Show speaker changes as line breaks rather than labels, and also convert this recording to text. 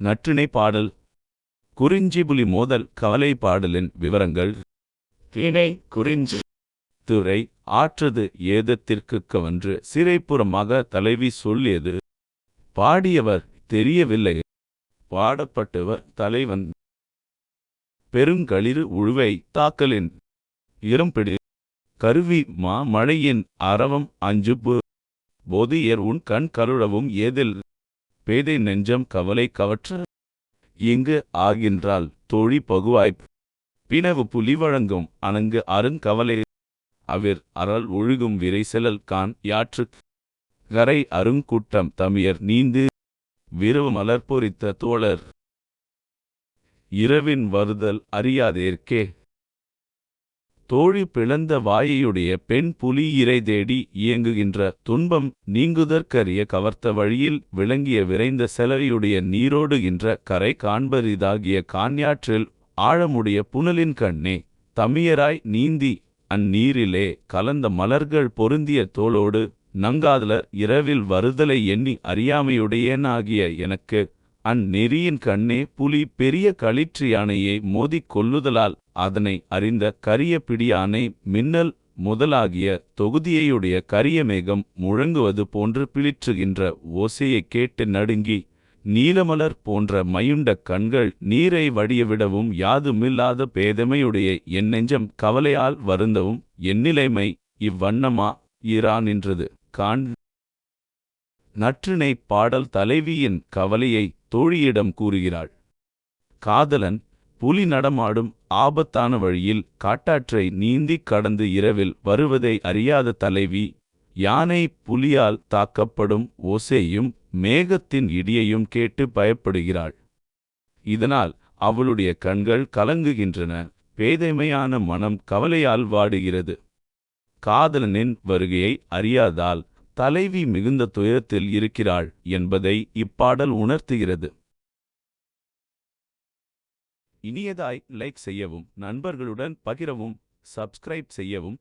நற்றிணை பாடல். குறிஞ்சிபுலி மோதல் கவலை பாடலின் விவரங்கள்.
திணை குறிஞ்சி.
துறை ஆற்றது ஏதத்திற்குக் கவன்று சிறைப்புறமாக தலைவி சொல்லியது. பாடியவர் தெரியவில்லை. பாடப்பட்டவர் தலைவன். பெருங்களிறு உழுவை தாக்கலின். இரும்பிடி கருவி மா மழையின் அரவம் அஞ்சுபு. போதியர் உன் கண் கருளவும் ஏதில். பேதை நெஞ்சம் கவலை கவற்ற இங்கு ஆகின்றால் தோழி பகுவாய்ப் பிணவு புலி வழங்கும் அணங்கு அருங்கவலை அவிர் அறல் ஒழுகும் விரைசெலல் கான் யாற்றுக் கரை அருங்கூட்டம் தமியர் நீந்து விரவு மலர் பொறித்த தோழர். இரவின் வருதல் அறியாதேற்கே தோழி பிளந்த வாயையுடைய பெண் புலி இறை தேடி இயங்குகின்ற துன்பம் நீங்குதற்கரிய கவர்த்த வழியில் விளங்கிய விரைந்த செலவையுடைய நீரோடுகின்ற கரை காண்பரிதாகிய கான்யாற்றில் ஆழமுடைய புனலின் கண்ணே தமியராய் நீந்தி அந்நீரிலே கலந்த மலர்கள் பொருந்திய தோளோடு நங்காதலர் இரவில் வருதலை எண்ணி அறியாமையுடையனாகிய எனக்கு அந்நெறியின் கண்ணே புலி பெரிய களிற்று யானையை மோதிக் கொல்லுதலால் அதனை அறிந்த கரிய பிடியானை மின்னல் முதலாகிய தொகுதியையுடைய கரிய மேகம் முழங்குவது போன்று பிளிற்றுகின்ற ஓசையைக் கேட்டு நடுங்கி நீலமலர் போன்ற மயுண்ட கண்கள் நீரை வடியவிடவும் யாதுமில்லாத பேதமையுடைய என் நெஞ்சம் கவலையால் வருந்தவும் எந்நிலைமை இவ்வண்ணமா? இரா நின்றது. காண் நற்றிணை பாடல் தலைவியின் கவலையை தோழியிடம் கூறுகிறாள். காதலன் புலி நடமாடும் ஆபத்தான வழியில் காட்டாற்றை நீந்திக் கடந்து இரவில் வருவதை அறியாத தலைவி யானை புலியால் தாக்கப்படும் ஓசையும் மேகத்தின் இடியையும் கேட்டு பயப்படுகிறாள். இதனால் அவளுடைய கண்கள் கலங்குகின்றன பேதைமையான மனம் கவலையால் வாடுகிறது. காதலனின் வருகையை அறியாதால் தலைவி மிகுந்த துயரத்தில் இருக்கிறாள் என்பதை இப்பாடல் உணர்த்துகிறது. இனியதாய் லைக் செய்யவும் நண்பர்களுடன் பகிரவும் சப்ஸ்கிரைப் செய்யவும்